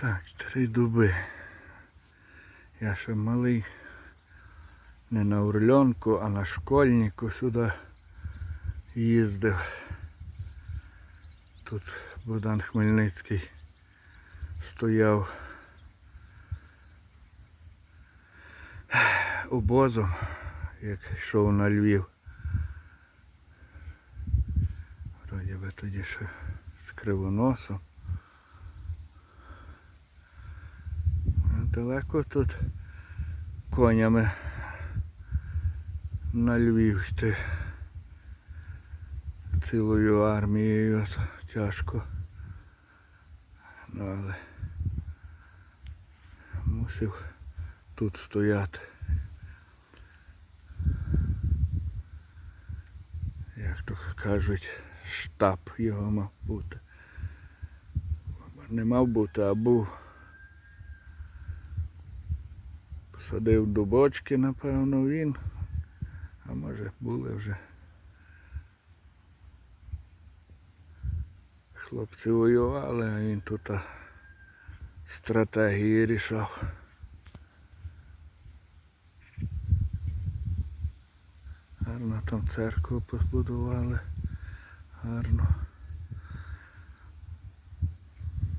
Так, три дуби. Я ще малий. Не на Урльонку, а на школьнику сюди їздив. Тут Богдан Хмельницький стояв обозом, як йшов на Львів. Вроді би тоді ще з кривоносом. Далеко тут конями на Львів йти цілою армією тяжко. Ну але мусив тут стояти. Як то кажуть, штаб його мав бути. Не мав бути, а був. Посадив дубочки, напевно, він. А може були вже. Хлопці воювали, а він тут стратегії рішав. Гарно там церкву побудували. Гарно.